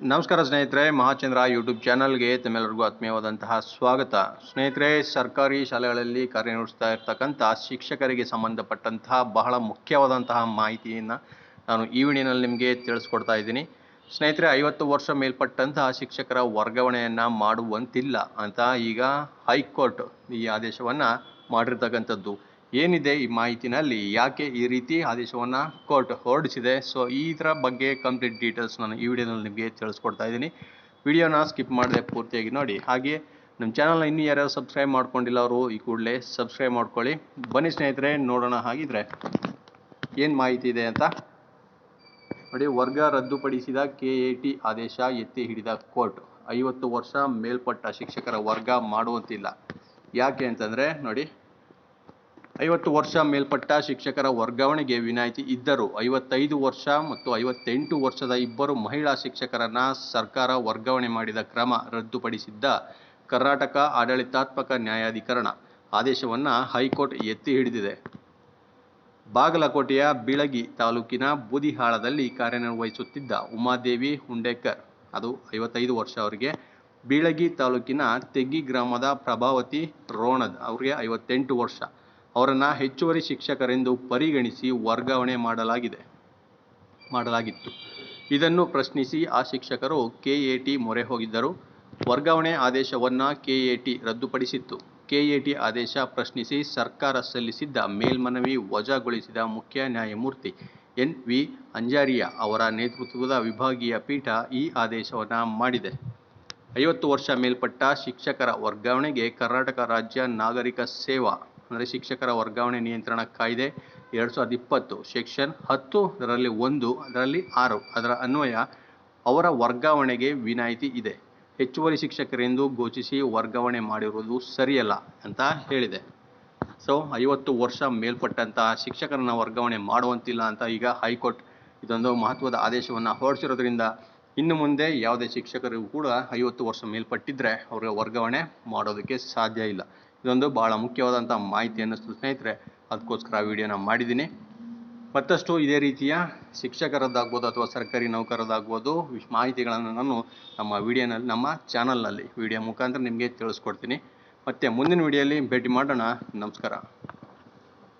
ನಮಸ್ಕಾರ ಸ್ನೇಹಿತರೆ, ಮಹಾಚಂದ್ರ ಯೂಟ್ಯೂಬ್ ಚಾನಲ್ಗೆ ತಮ್ಮೆಲ್ಲರಿಗೂ ಆತ್ಮೀಯವಾದಂತಹ ಸ್ವಾಗತ. ಸ್ನೇಹಿತರೆ, ಸರ್ಕಾರಿ ಶಾಲೆಗಳಲ್ಲಿ ಕಾರ್ಯನಿರ್ವಹಿಸ್ತಾ ಇರ್ತಕ್ಕಂಥ ಶಿಕ್ಷಕರಿಗೆ ಸಂಬಂಧಪಟ್ಟಂತಹ ಬಹಳ ಮುಖ್ಯವಾದಂತಹ ಮಾಹಿತಿಯನ್ನು ನಾನು ಈ ವಿಡಿಯೋನಲ್ಲಿ ನಿಮಗೆ ತಿಳಿಸ್ಕೊಡ್ತಾ ಇದ್ದೀನಿ. ಸ್ನೇಹಿತರೆ, ಐವತ್ತು ವರ್ಷ ಮೇಲ್ಪಟ್ಟಂತಹ ಶಿಕ್ಷಕರ ವರ್ಗಾವಣೆಯನ್ನು ಮಾಡುವಂತಿಲ್ಲ ಅಂತ ಈಗ ಹೈಕೋರ್ಟ್ ಈ ಆದೇಶವನ್ನು ಮಾಡಿರ್ತಕ್ಕಂಥದ್ದು. ಏನಿದೆ ಈ ಮಾಹಿತಿನಲ್ಲಿ? ಯಾಕೆ ಈ ರೀತಿ ಆದೇಶವನ್ನು ಕೋರ್ಟ್ ಹೊರಡಿಸಿದೆ? ಸೊ ಇದರ ಬಗ್ಗೆ ಕಂಪ್ಲೀಟ್ ಡೀಟೇಲ್ಸ್ ನಾನು ಈ ವಿಡಿಯೋದಲ್ಲಿ ನಿಮಗೆ ತಿಳಿಸ್ಕೊಡ್ತಾ ಇದ್ದೀನಿ. ವಿಡಿಯೋನ ಸ್ಕಿಪ್ ಮಾಡದೆ ಪೂರ್ತಿಯಾಗಿ ನೋಡಿ. ಹಾಗೆ ನಮ್ಮ ಚಾನಲ್ನ ಇನ್ನೂ ಯಾರ್ಯಾರು ಸಬ್ಸ್ಕ್ರೈಬ್ ಮಾಡ್ಕೊಂಡಿಲ್ಲ ಅವರು, ಈ ಕೂಡಲೇ ಸಬ್ಸ್ಕ್ರೈಬ್ ಮಾಡ್ಕೊಳ್ಳಿ. ಬನ್ನಿ ಸ್ನೇಹಿತರೆ, ನೋಡೋಣ ಹಾಗಿದ್ರೆ. ಏನು ಮಾಹಿತಿ ಇದೆ ಅಂತ? ನೋಡಿ, ವರ್ಗ ರದ್ದುಪಡಿಸಿದ ಕೆ ಎ ಟಿ ಆದೇಶ ಎತ್ತಿ ಹಿಡಿದ ಕೋರ್ಟ್. ಐವತ್ತು ವರ್ಷ ಮೇಲ್ಪಟ್ಟ ಶಿಕ್ಷಕರ ವರ್ಗ ಮಾಡುವಂತಿಲ್ಲ. ಯಾಕೆ ಅಂತಂದರೆ, ನೋಡಿ ಐವತ್ತು ವರ್ಷ ಮೇಲ್ಪಟ್ಟ ಶಿಕ್ಷಕರ ವರ್ಗಾವಣೆಗೆ ವಿನಾಯಿತಿ ಇದ್ದರೂ ಐವತ್ತೈದು ವರ್ಷ ಮತ್ತು ಐವತ್ತೆಂಟು ವರ್ಷದ ಇಬ್ಬರು ಮಹಿಳಾ ಶಿಕ್ಷಕರನ್ನ ಸರ್ಕಾರ ವರ್ಗಾವಣೆ ಮಾಡಿದ ಕ್ರಮ ರದ್ದುಪಡಿಸಿದ್ದ ಕರ್ನಾಟಕ ಆಡಳಿತಾತ್ಮಕ ನ್ಯಾಯಾಧಿಕರಣ ಆದೇಶವನ್ನು ಹೈಕೋರ್ಟ್ ಎತ್ತಿ ಹಿಡಿದಿದೆ. ಬಾಗಲಕೋಟೆಯ ಬೀಳಗಿ ತಾಲೂಕಿನ ಬೂದಿಹಾಳದಲ್ಲಿ ಕಾರ್ಯನಿರ್ವಹಿಸುತ್ತಿದ್ದ ಉಮಾದೇವಿ ಹುಂಡೇಕರ್, ಅದು ಐವತ್ತೈದು ವರ್ಷ ಅವರಿಗೆ, ಬೀಳಗಿ ತಾಲೂಕಿನ ತೆಗ್ಗಿ ಗ್ರಾಮದ ಪ್ರಭಾವತಿ ರೋಣದ್ ಅವರಿಗೆ ಐವತ್ತೆಂಟು ವರ್ಷ. ಅವರನ್ನು ಹೆಚ್ಚುವರಿ ಶಿಕ್ಷಕರೆಂದು ಪರಿಗಣಿಸಿ ವರ್ಗಾವಣೆ ಮಾಡಲಾಗಿದೆ, ಮಾಡಲಾಗಿತ್ತು. ಇದನ್ನು ಪ್ರಶ್ನಿಸಿ ಆ ಶಿಕ್ಷಕರು ಕೆಎಟಿ ಮೊರೆ ಹೋಗಿದ್ದರು. ವರ್ಗಾವಣೆ ಆದೇಶವನ್ನು ಕೆಎಟಿ ರದ್ದುಪಡಿಸಿತ್ತು. ಕೆಎಟಿ ಆದೇಶ ಪ್ರಶ್ನಿಸಿ ಸರ್ಕಾರ ಸಲ್ಲಿಸಿದ್ದ ಮೇಲ್ಮನವಿ ವಜಾಗೊಳಿಸಿದ ಮುಖ್ಯ ನ್ಯಾಯಮೂರ್ತಿ ಎನ್ ವಿ ಅಂಜಾರಿಯಾ ಅವರ ನೇತೃತ್ವದ ವಿಭಾಗೀಯ ಪೀಠ ಈ ಆದೇಶವನ್ನು ಮಾಡಿದೆ. ಐವತ್ತು ವರ್ಷ ಮೇಲ್ಪಟ್ಟ ಶಿಕ್ಷಕರ ವರ್ಗಾವಣೆಗೆ ಕರ್ನಾಟಕ ರಾಜ್ಯ ನಾಗರಿಕ ಸೇವಾ ಅಂದರೆ ಶಿಕ್ಷಕರ ವರ್ಗಾವಣೆ ನಿಯಂತ್ರಣ ಕಾಯ್ದೆ ಎರಡು ಸಾವಿರದ ಇಪ್ಪತ್ತು, ಸೆಕ್ಷನ್ ಹತ್ತು ಅದರಲ್ಲಿ ಒಂದು, ಅದರಲ್ಲಿ ಆರು, ಅದರ ಅನ್ವಯ ಅವರ ವರ್ಗಾವಣೆಗೆ ವಿನಾಯಿತಿ ಇದೆ. ಹೆಚ್ಚುವರಿ ಶಿಕ್ಷಕರೆಂದು ಘೋಷಿಸಿ ವರ್ಗಾವಣೆ ಮಾಡಿರುವುದು ಸರಿಯಲ್ಲ ಅಂತ ಹೇಳಿದೆ. ಸೊ, ಐವತ್ತು ವರ್ಷ ಮೇಲ್ಪಟ್ಟಂತಹ ಶಿಕ್ಷಕರನ್ನು ವರ್ಗಾವಣೆ ಮಾಡುವಂತಿಲ್ಲ ಅಂತ ಈಗ ಹೈಕೋರ್ಟ್ ಇದೊಂದು ಮಹತ್ವದ ಆದೇಶವನ್ನು ಹೊರಡಿಸಿರೋದ್ರಿಂದ ಇನ್ನು ಮುಂದೆ ಯಾವುದೇ ಶಿಕ್ಷಕರಿಗೂ ಕೂಡ ಐವತ್ತು ವರ್ಷ ಮೇಲ್ಪಟ್ಟಿದ್ರೆ ಅವರಿಗೆ ವರ್ಗಾವಣೆ ಮಾಡೋದಕ್ಕೆ ಸಾಧ್ಯ ಇಲ್ಲ. ಇದೊಂದು ಬಹಳ ಮುಖ್ಯವಾದಂಥ ಮಾಹಿತಿ ಅನ್ನಿಸ್ತು ಸ್ನೇಹಿತರೆ, ಅದಕ್ಕೋಸ್ಕರ ಆ ವಿಡಿಯೋನ ಮಾಡಿದ್ದೀನಿ. ಮತ್ತಷ್ಟು ಇದೇ ರೀತಿಯ ಶಿಕ್ಷಕರದ್ದಾಗ್ಬೋದು ಅಥವಾ ಸರ್ಕಾರಿ ನೌಕರದ್ದಾಗ್ಬೋದು ಮಾಹಿತಿಗಳನ್ನು ನಾನು ನಮ್ಮ ವಿಡಿಯೋನಲ್ಲಿ ನಮ್ಮ ಚಾನಲ್ನಲ್ಲಿ, ವಿಡಿಯೋ ಮುಖಾಂತರ ನಿಮಗೆ ತಿಳಿಸ್ಕೊಡ್ತೀನಿ. ಮತ್ತು ಮುಂದಿನ ವಿಡಿಯೋಲಿ ಭೇಟಿ ಮಾಡೋಣ. ನಮಸ್ಕಾರ.